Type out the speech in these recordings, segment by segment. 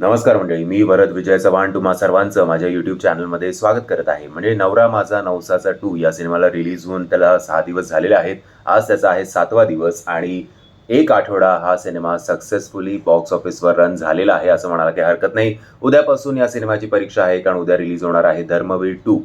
नमस्कार मंडळी मी भरत विजय चव्हाण. तुम्हा सर्वांचं माझ्या यूट्यूब चॅनलमध्ये स्वागत करत आहे. म्हणजे नवरा माझा नवसाचा टू या सिनेमाला रिलीज होऊन त्याला सहा दिवस झालेले आहेत. आज त्याचा आहे सातवा दिवस आणि एक आठवडा हा सिनेमा सक्सेसफुली बॉक्स ऑफिसवर रन झालेला आहे असं म्हणायला काही हरकत नाही. उद्यापासून या सिनेमाची परीक्षा आहे कारण उद्या रिलीज होणार आहे धर्मवीर टू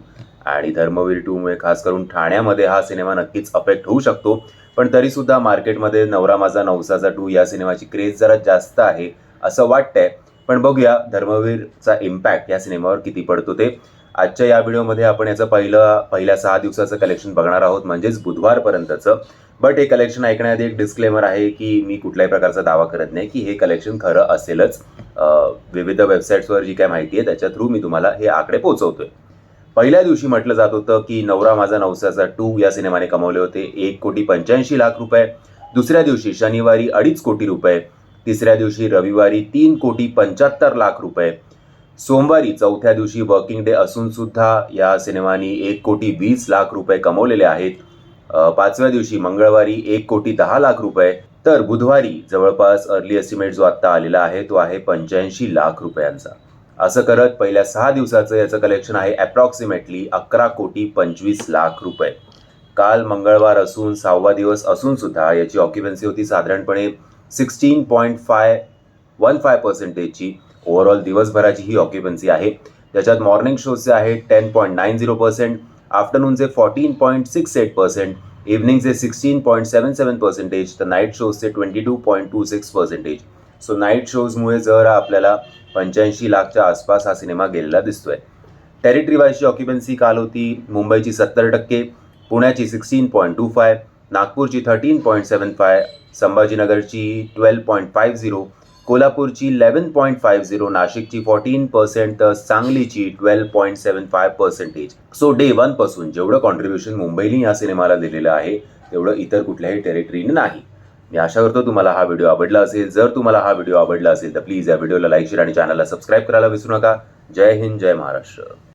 आणि धर्मवीर टूमुळे खास करून ठाण्यामध्ये हा सिनेमा नक्कीच अफेक्ट होऊ शकतो. पण तरीसुद्धा मार्केटमध्ये नवरा माझा नवसाचा टू या सिनेमाची क्रेज जरा जास्त आहे असं वाटतंय. पण बघूया धर्मवीरचा इम्पॅक्ट या सिनेमावर किती पडतो ते. आजच्या या व्हिडिओमध्ये आपण याचं पहिलं पहिल्या सहा दिवसाचं कलेक्शन बघणार आहोत म्हणजेच बुधवारपर्यंतचं. बट हे कलेक्शन ऐकण्याआधी एक डिस्क्लेमर आहे की मी कुठल्याही प्रकारचा दावा करत नाही की हे कलेक्शन खरं असेलच. विविध वेबसाईट्सवर जी काय माहिती आहे त्याच्या थ्रू मी तुम्हाला हे आकडे पोहोचवतोय. पहिल्या दिवशी म्हटलं जात होतं की नवरा माझा नवसाचा टू या सिनेमाने कमवले होते. एक कोटी पंच्याऐंशी लाख रुपये. दुसऱ्या दिवशी शनिवारी अडीच कोटी रुपये. तिसऱ्या दिवशी रविवारी तीन कोटी पंच्याहत्तर लाख रुपये. सोमवारी चौथ्या दिवशी वर्किंग डे असून सुद्धा या सिनेमानी एक कोटी वीस लाख रुपये कमवलेले आहेत. पाचव्या दिवशी मंगळवारी एक कोटी दहा लाख रुपये. तर बुधवारी जवळपास अर्ली एस्टिमेट जो आत्ता आलेला आहे तो आहे पंच्याऐंशी लाख रुपयांचा. असं करत पहिल्या सहा दिवसाचं याचं कलेक्शन आहे अप्रॉक्सिमेटली अकरा कोटी पंचवीस लाख रुपये. काल मंगळवार असून सहावा दिवस असून सुद्धा याची ऑक्युपन्सी होती साधारणपणे sixteen point five one five पर्सेंटेजची overall दिवसभराची ही ऑक्युपन्सी आहे. त्याच्यात मॉर्निंग शोजचे आहे ten point nine zero percent आफ्टरनूनचे fourteen point six eight percent इव्हनिंगचे sixteen point seven seven percentage तर night शोजचे twenty two point two six percentage so night शोजमुळे जर आपल्याला पंच्याऐंशी लाखच्या आसपास हा सिनेमा गेलेला दिसतोय. टेरिटरी वाईजची ऑक्युपन्सी काल होती मुंबईची सत्तर टक्के पुण्याची सिक्स्टीन पॉईंट टू फाय नागपूरची थर्टीन पॉईंट सेवन फाय संभाजीनगरची ट्वेल्व पॉईंट फाईव्ह झिरो कोल्हापूरची इलेवन पॉईंट फाईव्ह झिरो नाशिकची फोर्टीन पर्सेंट तर सांगलीची twelve point seven five percentage so day वनपासून जेवढं कॉन्ट्रीब्युशन मुंबईने या सिनेमाला दिलेलं आहे तेवढं इतर कुठल्याही टेरिटरीने नाही. मी आशा करतो तुम्हाला हा व्हिडिओ आवडला असेल. जर तुम्हाला हा व्हिडिओ आवडला असेल तर प्लीज या व्हिडिओला लाईक शेअर आणि चॅनलला सबस्क्राईब करायला विसरू नका. जय हिंद जय महाराष्ट्र.